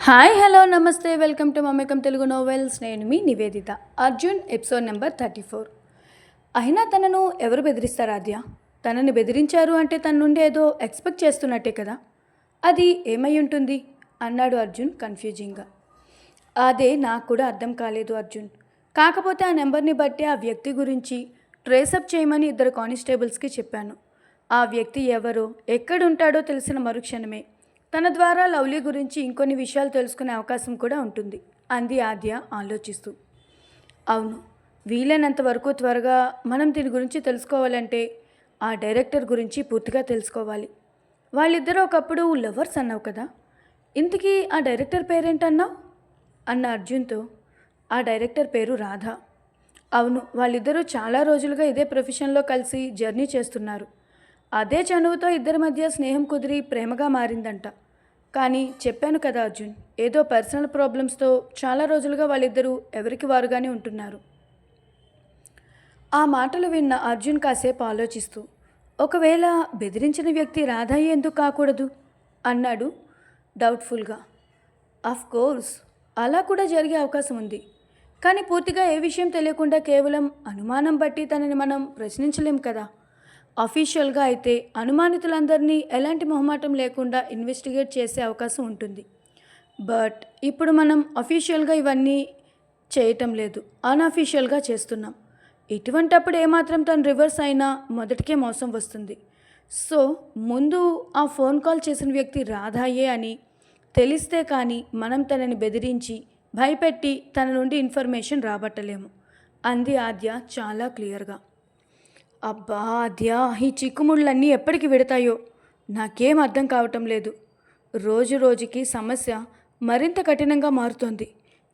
Hi hello నమస్తే. Welcome to మమ్మకం Telugu novels. నేను మీ Nivedita Arjun episode number thirty four. అయినా తనను ఎవరు బెదిరిస్తారు ఆద్య? తనని బెదిరించారు అంటే తన నుండి ఏదో ఎక్స్పెక్ట్ చేస్తున్నట్టే కదా? అది ఏమై ఉంటుంది? అన్నాడు అర్జున్ కన్ఫ్యూజింగ్గా. అదే నాకు కూడా అర్థం కాలేదు అర్జున్. కాకపోతే ఆ నెంబర్ని బట్టి ఆ వ్యక్తి గురించి ట్రేసప్ చేయమని ఇద్దరు కానిస్టేబుల్స్కి చెప్పాను. ఆ వ్యక్తి ఎవరో ఎక్కడుంటాడో తెలిసిన మరుక్షణమే. తన ద్వారా లవ్లీ గురించి ఇంకొన్ని విషయాలు తెలుసుకునే అవకాశం కూడా ఉంటుంది. అంది ఆద్య ఆలోచిస్తూ. అవును వీలైనంత వరకు త్వరగా మనం దీని గురించి తెలుసుకోవాలంటే ఆ డైరెక్టర్ గురించి పూర్తిగా తెలుసుకోవాలి. వాళ్ళిద్దరూ ఒకప్పుడు లవర్స్ అన్నావు కదా? ఇంతకీ ఆ డైరెక్టర్ పేరేంటన్నావు? అన్న అర్జున్తో. ఆ డైరెక్టర్ పేరు రాధ. అవును వాళ్ళిద్దరూ చాలా రోజులుగా ఇదే ప్రొఫెషన్లో కలిసి జర్నీ చేస్తున్నారు. అదే చనువుతో ఇద్దరి మధ్య స్నేహం కుదిరి ప్రేమగా మారిందంట. కానీ చెప్పాను కదా అర్జున్ ఏదో పర్సనల్ ప్రాబ్లమ్స్తో చాలా రోజులుగా వాళ్ళిద్దరూ ఎవరికి వారుగానే ఉంటున్నారు. ఆ మాటలు విన్న అర్జున్ కాసేపు ఆలోచిస్తూ ఒకవేళ బెదిరించిన వ్యక్తి రాధాయి ఎందుకు కాకూడదు? అన్నాడు డౌట్ఫుల్గా ఆఫ్ కోర్స్ అలా కూడా జరిగే అవకాశం ఉంది. కానీ పూర్తిగా ఏ విషయం తెలియకుండా కేవలం అనుమానం బట్టి తనని మనం ప్రశ్నించలేం కదా. అఫీషియల్గా అయితే అనుమానితులందరినీ ఎలాంటి మొహమాటం లేకుండా ఇన్వెస్టిగేట్ చేసే అవకాశం ఉంటుంది. బట్ ఇప్పుడు మనం అఫీషియల్గా ఇవన్నీ చేయటం లేదు. అన్అఫీషియల్గా చేస్తున్నాం. ఇటువంటప్పుడు ఏమాత్రం తను రివర్స్ అయినా మొదటికే మోసం వస్తుంది. సో ముందు ఆ ఫోన్ కాల్ చేసిన వ్యక్తి రాధాయే అని తెలిస్తే కానీ మనం తనని బెదిరించి భయపెట్టి తన నుండి ఇన్ఫర్మేషన్ రాబట్టలేము. అంది ఆద్య చాలా క్లియర్గా అబ్బా అద్యా ఈ చిక్కుముళ్ళన్నీ ఎప్పటికి విడతాయో? నాకేం అర్థం కావటం లేదు. రోజు రోజుకి సమస్య మరింత కఠినంగా మారుతోంది.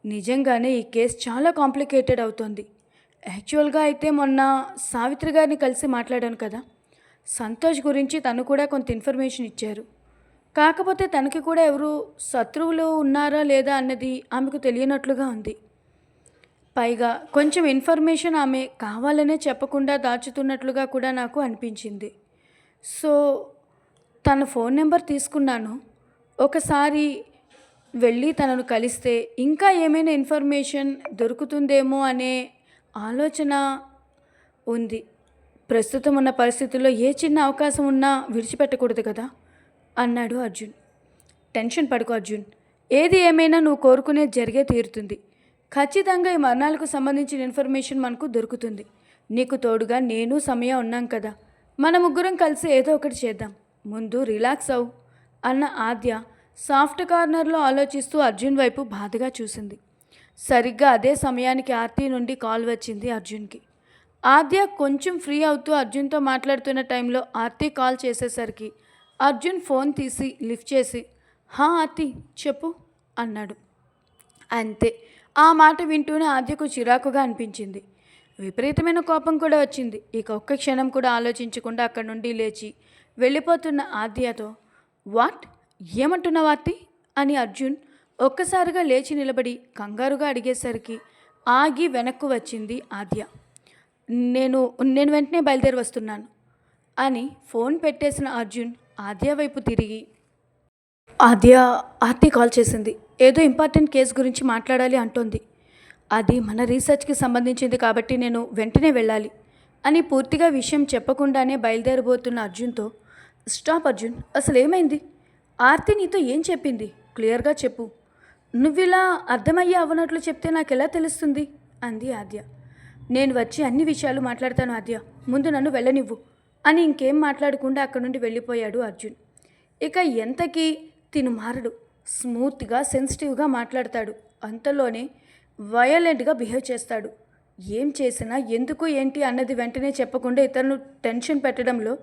నిజంగానే ఈ కేసు చాలా కాంప్లికేటెడ్ అవుతోంది. యాక్చువల్గా అయితే మొన్న సావిత్రి గారిని కలిసి మాట్లాడాను కదా. సంతోష్ గురించి తను కూడా కొంత ఇన్ఫర్మేషన్ ఇచ్చారు. కాకపోతే తనకి కూడా ఎవరు శత్రువులు ఉన్నారా లేదా అన్నది ఆమెకు తెలియనట్లుగా ఉంది. పైగా కొంచెం ఇన్ఫర్మేషన్ ఆమె కావాలనే చెప్పకుండా దాచుతున్నట్లుగా కూడా నాకు అనిపించింది. సో తన ఫోన్ నెంబర్ తీసుకున్నాను. ఒకసారి వెళ్ళి తనను కలిస్తే ఇంకా ఏమైనా ఇన్ఫర్మేషన్ దొరుకుతుందేమో అనే ఆలోచన ఉంది. ప్రస్తుతం ఉన్న పరిస్థితుల్లో ఏ చిన్న అవకాశం ఉన్నా విడిచిపెట్టకూడదు కదా? అన్నాడు అర్జున్. టెన్షన్ పడుకో అర్జున్. ఏది ఏమైనా నువ్వు కోరుకునేది జరిగే తీరుతుంది. ఖచ్చితంగా ఈ మరణాలకు సంబంధించిన ఇన్ఫర్మేషన్ మనకు దొరుకుతుంది. నీకు తోడుగా నేను సమయం ఉన్నాం కదా. మన ముగ్గురం కలిసి ఏదో ఒకటి చేద్దాం. ముందు రిలాక్స్ అవు అన్న ఆద్య సాఫ్ట్ కార్నర్లో ఆలోచిస్తూ అర్జున్ వైపు బాధగా చూసింది. సరిగ్గా అదే సమయానికి ఆర్తి నుండి కాల్ వచ్చింది అర్జున్కి. ఆద్య కొంచెం ఫ్రీ అవుతూ అర్జున్తో మాట్లాడుతున్న టైంలో ఆర్తి కాల్ చేసేసరికి అర్జున్ ఫోన్ తీసి లిఫ్ట్ చేసి హా ఆర్తి చెప్పు అన్నాడు. అంతే ఆ మాట వింటూనే ఆద్యకు చిరాకుగా అనిపించింది. విపరీతమైన కోపం కూడా వచ్చింది. ఇక ఒక్క క్షణం కూడా ఆలోచించకుండా అక్కడి నుండి లేచి వెళ్ళిపోతున్న ఆద్యతో వాట్? ఏమంటున్నావు అత్తి అని అర్జున్ ఒక్కసారిగా లేచి నిలబడి కంగారుగా అడిగేసరికి ఆగి వెనక్కు వచ్చింది ఆద్య. నేను నేను వెంటనే బయలుదేరి వస్తున్నాను అని ఫోన్ పెట్టేసిన అర్జున్ ఆద్య వైపు తిరిగి ఆద్య ఆర్తి కాల్ చేసింది. ఏదో ఇంపార్టెంట్ కేసు గురించి మాట్లాడాలి అంటోంది. అది మన రీసెర్చ్కి సంబంధించింది కాబట్టి నేను వెంటనే వెళ్ళాలి అని పూర్తిగా విషయం చెప్పకుండానే బయలుదేరబోతున్న అర్జున్తో స్టాప్ అర్జున్ అసలు ఏమైంది ఆర్తి నీతో ఏం చెప్పింది? క్లియర్గా చెప్పు. నువ్వు ఇలా అర్థమయ్యే అవనట్లు చెప్తే నాకు ఎలా తెలుస్తుంది? అంది ఆద్య. నేను వచ్చి అన్ని విషయాలు మాట్లాడతాను ఆద్య. ముందు నన్ను వెళ్ళనివ్వు అని ఇంకేం మాట్లాడకుండా అక్కడి నుండి వెళ్ళిపోయాడు అర్జున్. ఇక ఎంతకీ తిను మారడు. స్మూత్గా సెన్సిటివ్గా మాట్లాడతాడు. అంతలోనే వయలెంట్గా బిహేవ్ చేస్తాడు. ఏం చేసినా ఎందుకు ఏంటి అన్నది వెంటనే చెప్పకుండా ఇతరును టెన్షన్ పెట్టడంలో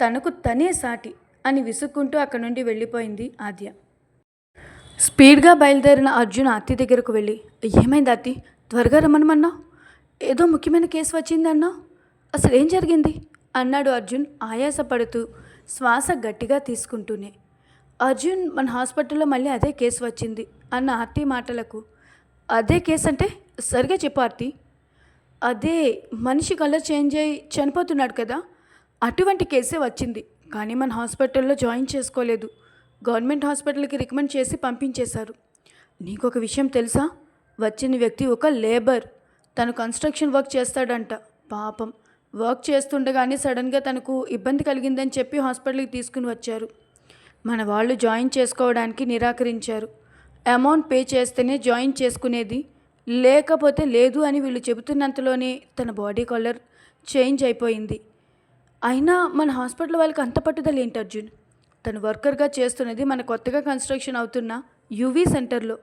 తనకు తనే సాటి అని విసుక్కుంటూ అక్కడి నుండి వెళ్ళిపోయింది ఆద్య. స్పీడ్గా బయలుదేరిన అర్జున్ అత్తి దగ్గరకు వెళ్ళి ఏమైంది అత్తి? త్వరగా రమ్మనమన్నా ఏదో ముఖ్యమైన కేసు వచ్చిందన్నా అసలు ఏం జరిగింది? అన్నాడు అర్జున్ ఆయాసపడుతూ శ్వాస గట్టిగా తీసుకుంటూనే. అర్జున్ మన హాస్పిటల్లో మళ్ళీ అదే కేసు వచ్చింది అన్న ఆర్తి మాటలకు. అదే కేసు అంటే సరిగా చెప్పు ఆర్తి. అదే మనిషి కలర్ చేంజ్ అయ్యి చనిపోతున్నాడు కదా అటువంటి కేసే వచ్చింది. కానీ మన హాస్పిటల్లో జాయిన్ చేసుకోలేదు. గవర్నమెంట్ హాస్పిటల్కి రికమెండ్ చేసి పంపించేశారు. నీకు ఒక విషయం తెలుసా? వచ్చిన వ్యక్తి ఒక లేబర్. తను కన్స్ట్రక్షన్ వర్క్ చేస్తాడంట. పాపం. వర్క్ చేస్తుండగానే సడన్గా తనకు ఇబ్బంది కలిగిందని చెప్పి హాస్పిటల్కి తీసుకుని వచ్చారు. మన వాళ్ళు జాయిన్ చేసుకోవడానికి నిరాకరించారు. అమౌంట్ పే చేస్తేనే జాయిన్ చేసుకునేది. లేకపోతే లేదు అని వీళ్ళు చెబుతున్నంతలోనే తన బాడీ కలర్ చేంజ్ అయిపోయింది. అయినా మన హాస్పిటల్ వాళ్ళకి అంత పట్టుదల ఏంటి అర్జున్? తను వర్కర్గా చేస్తున్నది మన కొత్తగా కన్స్ట్రక్షన్ అవుతున్న యూవీ సెంటర్లో.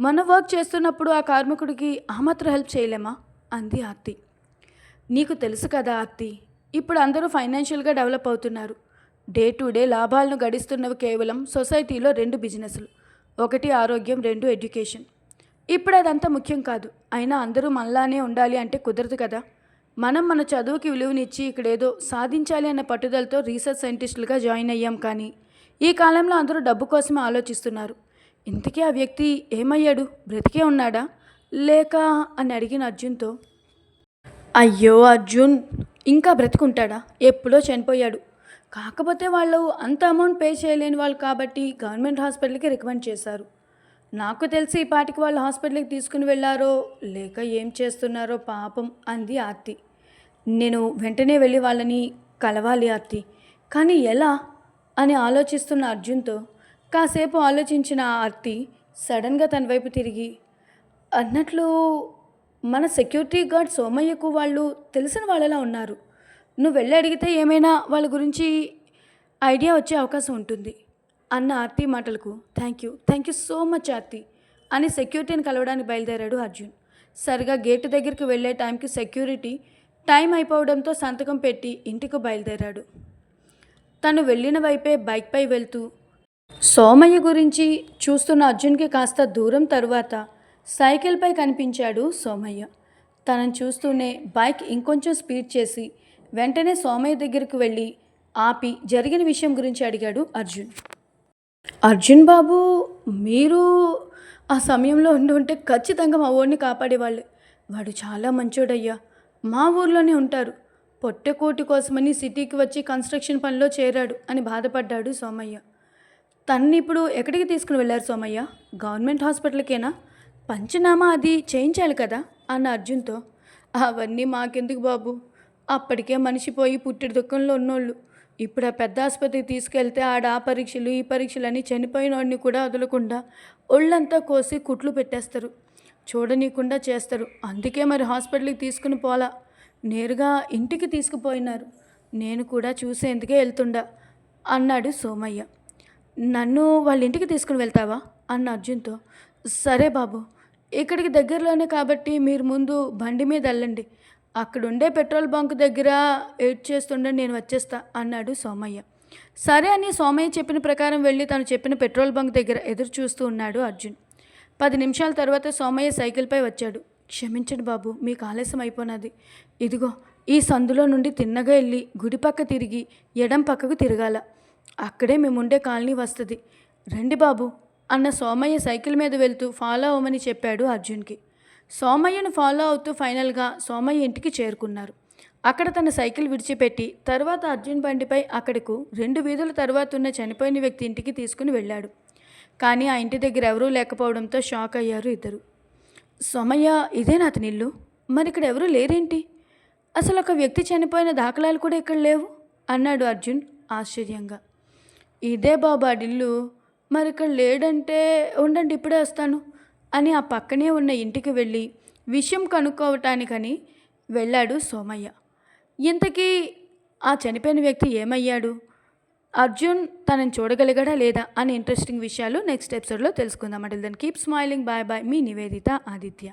మన వర్క్ చేస్తున్నప్పుడు ఆ కార్మికుడికి ఆ మాత్రం హెల్ప్ చేయలేమా? అంది ఆర్తి. నీకు తెలుసు కదా ఆర్తి ఇప్పుడు అందరూ ఫైనాన్షియల్గా డెవలప్ అవుతున్నారు. డే టు డే లాభాలను గడిస్తున్నవి కేవలం సొసైటీలో రెండు బిజినెస్లు ఒకటి ఆరోగ్యం రెండు ఎడ్యుకేషన్. ఇప్పుడు అదంతా ముఖ్యం కాదు. అయినా అందరూ మనలానే ఉండాలి అంటే కుదరదు కదా. మనం మన చదువుకి విలువనిచ్చి ఇక్కడ ఏదో సాధించాలి అన్న పట్టుదలతో రీసెర్చ్ సైంటిస్టులుగా జాయిన్ అయ్యాం కానీ ఈ కాలంలో అందరూ డబ్బు కోసమే ఆలోచిస్తున్నారు. ఇంతకీ ఆ వ్యక్తి ఏమయ్యాడు? బ్రతికే ఉన్నాడా? లేక అని అడిగిన అర్జున్తో అయ్యో అర్జున్ ఇంకా బ్రతుకుంటాడా? ఎప్పుడో చనిపోయాడు. కాకపోతే వాళ్ళు అంత అమౌంట్ పే చేయలేని వాళ్ళు కాబట్టి గవర్నమెంట్ హాస్పిటల్కి రికమెండ్ చేశారు. నాకు తెలిసి ఈ పాటికి వాళ్ళు హాస్పిటల్కి తీసుకుని వెళ్ళారో లేక ఏం చేస్తున్నారో పాపం అంది ఆర్తి. నేను వెంటనే వెళ్ళి వాళ్ళని కలవాలి ఆర్తి. కానీ ఎలా? అని ఆలోచిస్తున్న అర్జున్తో కాసేపు ఆలోచించిన ఆర్తి సడన్గా తన వైపు తిరిగి అన్నట్లు మన సెక్యూరిటీ గార్డ్ సోమయ్యకు వాళ్ళు తెలిసిన వాళ్ళలా ఉన్నారు. నువ్వు వెళ్ళి అడిగితే ఏమైనా వాళ్ళ గురించి ఐడియా వచ్చే అవకాశం ఉంటుంది. అన్న ఆర్తి మాటలకు thank you thank you so much Aarti అని సెక్యూరిటీని కలవడానికి బయలుదేరాడు అర్జున్. సరిగా గేటు దగ్గరికి వెళ్ళే టైంకి సెక్యూరిటీ టైం అయిపోవడంతో సంతకం పెట్టి ఇంటికి బయలుదేరాడు. తను వెళ్ళిన వైపే బైక్పై వెళ్తూ సోమయ్య గురించి చూస్తున్న అర్జున్కి కాస్త దూరం తరువాత సైకిల్పై కనిపించాడు సోమయ్య. తనను చూస్తూనే బైక్ ఇంకొంచెం స్పీడ్ చేసి వెంటనే సోమయ్య దగ్గరికి వెళ్ళి ఆపి జరిగిన విషయం గురించి అడిగాడు అర్జున్. అర్జున్ బాబు మీరు ఆ సమయంలో ఉండి ఉంటే ఖచ్చితంగా మా ఊరిని కాపాడేవాళ్ళు. వాడు చాలా మంచోడయ్యా. మా ఊర్లోనే ఉంటారు. పొట్టకోటి కోసమని సిటీకి వచ్చి కన్స్ట్రక్షన్ పనిలో చేరాడు అని బాధపడ్డాడు సోమయ్య తన్ని ఇప్పుడు ఎక్కడికి తీసుకుని వెళ్ళారు సోమయ్య గవర్నమెంట్ హాస్పిటల్కేనా? పంచనామా అది చేయించాలి కదా? అన్న అర్జున్తో. అవన్నీ మాకెందుకు బాబు? అప్పటికే మనిషి పోయి పుట్టిన దుఃఖంలో ఉన్నోళ్ళు. ఇప్పుడు ఆ పెద్ద ఆసుపత్రికి తీసుకెళ్తే ఆడ ఆ పరీక్షలు ఈ పరీక్షలని చనిపోయిన వాడిని కూడా వదలకుండా ఒళ్ళంతా కోసి కుట్లు పెట్టేస్తారు. చూడనీయకుండా చేస్తారు. అందుకే మరి హాస్పిటల్కి తీసుకుని పోలా. నేరుగా ఇంటికి తీసుకుపోయినారు. నేను కూడా చూసేందుకే వెళ్తుండా అన్నాడు సోమయ్య. నన్ను వాళ్ళ ఇంటికి తీసుకుని వెళ్తావా? అన్న అర్జున్తో. సరే బాబు. ఇక్కడికి దగ్గరలోనే కాబట్టి మీరు ముందు బండి మీద వెళ్ళండి. అక్కడుండే పెట్రోల్ బంక్ దగ్గర వెయిట్ చేస్తుండే నేను వచ్చేస్తా అన్నాడు సోమయ్య. సరే అని సోమయ్య చెప్పిన ప్రకారం వెళ్ళి తను చెప్పిన పెట్రోల్ బంక్ దగ్గర ఎదురు చూస్తూ ఉన్నాడు అర్జున్. పది నిమిషాల తర్వాత సోమయ్య సైకిల్పై వచ్చాడు. క్షమించండి బాబు మీకు ఆలస్యం అయిపోయినది ఇదిగో ఈ సందులో నుండి తిన్నగా వెళ్ళి గుడి పక్క తిరిగి ఎడం పక్కకు తిరగాల. అక్కడే మేముండే కాలనీ వస్తుంది. రండి బాబు అన్న సోమయ్య సైకిల్ మీద వెళ్తూ ఫాలో అవ్వమని చెప్పాడు అర్జున్కి. సోమయ్యను ఫాలో అవుతూ ఫైనల్గా సోమయ్య ఇంటికి చేరుకున్నారు. అక్కడ తన సైకిల్ విడిచిపెట్టి తర్వాత అర్జున్ బండిపై అక్కడకు రెండు వీధుల తర్వాత ఉన్న చనిపోయిన వ్యక్తి ఇంటికి తీసుకుని వెళ్ళాడు. కానీ ఆ ఇంటి దగ్గర ఎవరూ లేకపోవడంతో షాక్ అయ్యారు ఇద్దరు. సోమయ్య ఇదేనా అతని ఇల్లు మరి ఇక్కడ ఎవరూ లేరేంటి? అసలు ఒక వ్యక్తి చనిపోయిన దాఖలాలు కూడా ఇక్కడ లేవు? అన్నాడు అర్జున్ ఆశ్చర్యంగా. ఇదే బాబా ఆడిల్లు. మరి ఇక్కడ లేడంటే ఉండండి ఇప్పుడే వస్తాను. అని ఆ పక్కనే ఉన్న ఇంటికి వెళ్ళి విషయం కనుక్కోవటానికని వెళ్ళాడు సోమయ్య. ఇంతకీ ఆ చనిపోయిన వ్యక్తి ఏమయ్యాడు? అర్జున్ తనని చూడగలిగాడా లేదా అని ఇంట్రెస్టింగ్ విషయాలు నెక్స్ట్ ఎపిసోడ్లో తెలుసుకుందాం. అంటే then keep smiling bye bye మీ నివేదిత ఆదిత్య.